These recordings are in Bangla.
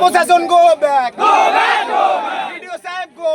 প্রশাসন গো ব্যাক ভিডিও সাহেব গো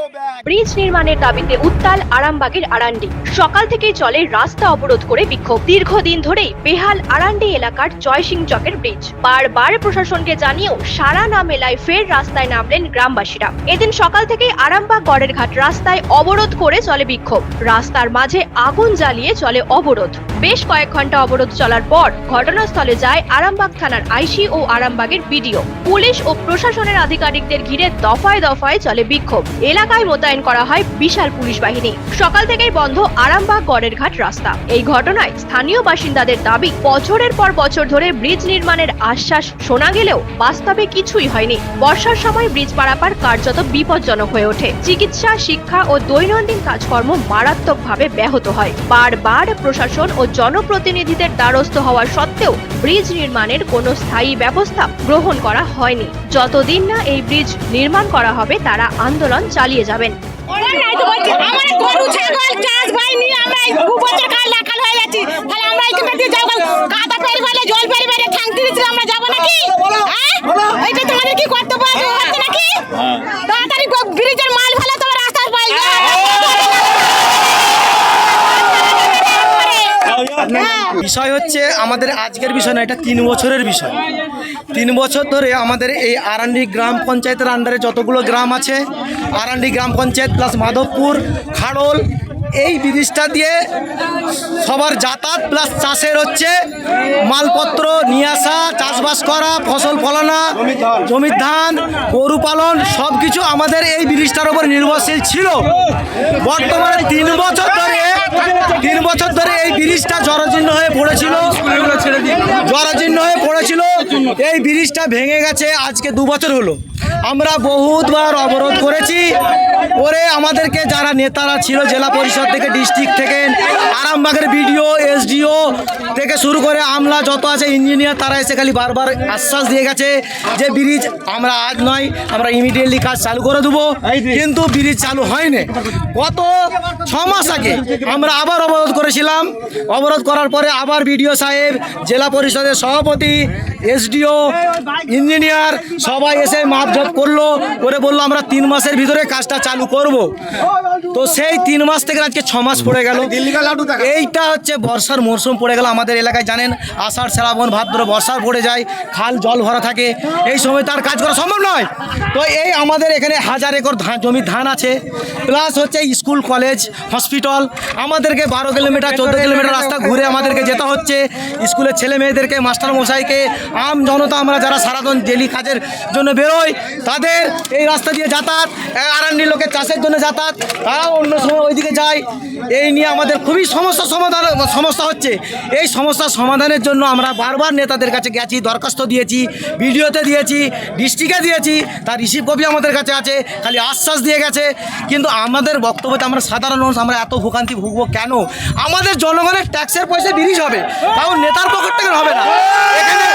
ব্রিজ নির্মাণের দাবিতে উত্তাল আরামবাগের আরান্ডি। সকাল থেকেই চলে রাস্তা অবরোধ করে বিক্ষোভ। দীর্ঘদিন ধরেই বেহাল আরান্ডি এলাকার জয়সিং চকের ব্রিজ বারবার প্রশাসনকে জানিয়েও সারা না মেলায় ফের রাস্তায় নামলেন গ্রামবাসীরা। এদিন সকাল থেকেই আরামবাগ গড়ের ঘাট রাস্তায় অবরোধ করে চলে বিক্ষোভ। রাস্তার মাঝে আগুন জ্বালিয়ে চলে অবরোধ। বেশ কয়েক ঘণ্টা অবরোধ চলার পর ঘটনাস্থলে যায় আরামবাগ থানার আইসি ও আরামবাগের বিডিও। পুলিশ ও প্রশাসনের আধিকারিকদের ঘিরে দফায় দফায় চলে বিক্ষোভ। এলাকায় মোতায়েন করা হয় বিশাল পুলিশ বাহিনী। সকাল থেকেই বন্ধ আরামবাগ গড়ের ঘাট রাস্তা। এই ঘটনায় স্থানীয় বাসিন্দাদের দাবি, বছরের পর বছর ধরে ব্রিজ নির্মাণের আশ্বাস শোনা গেলেও বাস্তবে কিছুই হয়নি। বর্ষার সময় ব্রিজ পারাপার কার্যত বিপজ্জনক হয়ে ওঠে। চিকিৎসা, শিক্ষা ও দৈনন্দিন কাজকর্ম মারাত্মকভাবে ব্যাহত হয়। বারবার প্রশাসন ও জনপ্রতিনিধিদের দ্বারস্থ হওয়া সত্ত্বেও ব্রিজ নির্মাণের কোনো স্থায়ী ব্যবস্থা গ্রহণ করা হয়নি। যতদিন না এই ব্রিজ নির্মাণ করা হবে তারা আন্দোলন চালিয়ে যাবেন। ওরা নাই তো বিষয় হচ্ছে আমাদের আজকের বিষয় না এটা তিন বছরের বিষয়। তিন বছর ধরে আমাদের এই আরান্ডি গ্রাম পঞ্চায়েতের আন্ডারে যতগুলো গ্রাম আছে আরান্ডি গ্রাম পঞ্চায়েত প্লাস মাধবপুর খাড়ল এই ব্রিজটা দিয়ে সবার যাতায়াত প্লাস চাষের হচ্ছে মালপত্র নিয়ে আসা চাষবাস করা ফসল ফলানো জমির ধান গরু পালন সব কিছু আমাদের এই ব্রিজটার উপর নির্ভরশীল ছিল। বর্তমানে তিন বছর ধরে তিন বছর ধরে এই ব্রিজটা জরাজীর্ণ হয়ে পড়েছিল। জরাজীর্ণ হয়ে পড়েছিল। এই ব্রিজটা ভেঙে গেছে, আজকে দু বছর হলো। আমরা বহুতবার অবরোধ করেছি। করে আমাদেরকে যারা নেতারা ছিল, জেলা পরিষদ থেকে ডিস্ট্রিক্ট থেকে, আরামবাগের বিডিও এসডিও থেকে শুরু করে আমলা যত আছে ইঞ্জিনিয়ার তারা এসে খালি বারবার আশ্বাস দিয়ে গেছে যে ব্রিজ আমরা আজ নয় আমরা ইমিডিয়েটলি কাজ চালু করে দেবো। কিন্তু ব্রিজ চালু হয়নি। গত ছ মাস আগে আমরা আবার অবরোধ করেছিলাম। অবরোধ করার পরে আবার বিডিও সাহেব জেলা পরিষদের সভাপতি এসডিও ইঞ্জিনিয়ার সবাই এসে মাপজপ করল করে বলল আমরা তিন মাসের ভিতরে কাজটা চালু করব। তো সেই তিন মাস থেকে আজকে ছ মাস পড়ে গেল। এইটা হচ্ছে বর্ষার মরশুম পড়ে গেল। আমাদের এলাকায় জানেন, আষাঢ়, শ্রাবণ, ভাদ্র বর্ষা পড়ে যায়, খাল, জল ভরা থাকে। এই সময় তার কাজ করা সম্ভব নয়। তো এই আমাদের এখানে হাজার একর ধান জমি ধান আছে। প্লাস হচ্ছে স্কুল, কলেজ, হসপিটাল। আমাদেরকে বারো কিলোমিটার, চোদ্দ কিলোমিটার রাস্তা ঘুরে আমাদেরকে যেতে হচ্ছে। স্কুলের ছেলে মেয়েদেরকে, মাস্টার মশাইকে, আম জনতা আমরা যারা সারাদিন ডেলি কাজের জন্য বেরোই, তাদের এই রাস্তা দিয়ে যাতায়াত আরান্ডি লোকের চাষের জন্য যাতায়াত। তারাও অন্য সময় ওইদিকে যায়। এই নিয়ে আমাদের খুবই সমস্যা সমাধান সমস্যা হচ্ছে। এই সমস্যার সমাধানের জন্য আমরা বারবার নেতাদের কাছে গেছি, দরখাস্ত দিয়েছি, ভিডিওতে দিয়েছি ডিস্ট্রিক্টে দিয়েছি। তার রিসিভ কপি আমাদের কাছে আছে, খালি আশ্বাস দিয়ে গেছে। কিন্তু আমাদের বক্তব্যতে আমরা সাধারণ মানুষ, আমরা এত ভোগান্তি ভুগবো কেন? আমাদের জনগণের ট্যাক্সের পয়সা ব্রিজ হবে তাও নেতার পকেট থেকে হবে না এখানে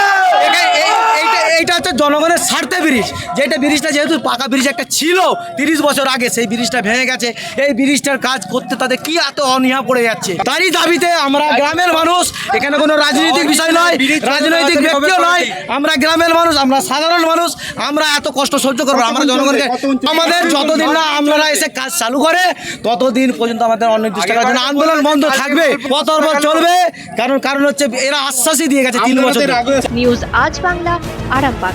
এখানে- এই- এইটা এইটা হচ্ছে জনগণের স্বার্থে ব্রিজ। যেটা ব্রিজটা যেহেতু পাকা ব্রিজ একটা ছিল তিরিশ বছর আগে সেই ব্রিজটা ভেঙে গেছে। এই ব্রিজটার কাজ করতে তাদের কি এত অনীহা পড়ে যাচ্ছে? তারই দাবিতে আমরা গ্রামের মানুষ এখানে কোনো রাজনৈতিক বিষয় নয় রাজনৈতিক ব্যক্তিও নয় আমরা গ্রামের মানুষ আমরা সাধারণ মানুষ আমরা এত কষ্ট সহ্য করব আমরা জনগণকে আমাদের যতদিন না আমলারা এসে কাজ চালু করে ততদিন পর্যন্ত আমাদের অনির্দিষ্টকালের জন্য আন্দোলন বন্ধ থাকবে পতর্ব চলবে। কারণ কারণ হচ্ছে এরা আশ্বাসই দিয়ে গেছে তিন বছর নিউজ আজ বাংলা আরামবাগ।